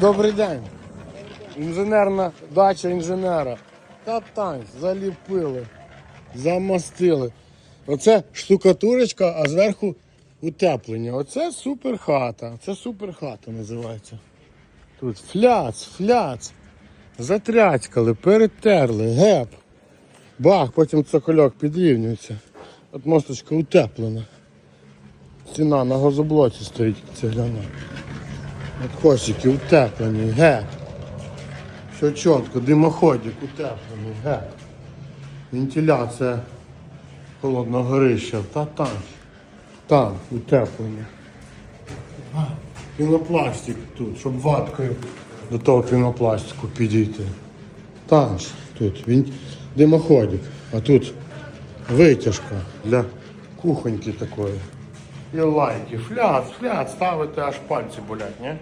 Добрий день. Інженерна дача інженера. Та тань, заліпили, замостили. Оце штукатурочка, а зверху утеплення. Оце супер хата. Це супер хата називається. Тут фляц, фляц. Затряцькали, перетерли, геп. Бах, потім цокольок підрівнюється. От мосточка утеплена. Ціна на газоблоці стоїть цегляна. Косики утеплені, геп. Все чітко, димоходик утеплений, геп. Вентиляція холодного горища. Та там. Там утеплення. Пінопластик тут, щоб ваткою до того пінопластику підійти. Там тут він димоходик, а тут витяжка для кухоньки такої. І лайки. Фляц, фляц, ставити аж пальці болять, ні?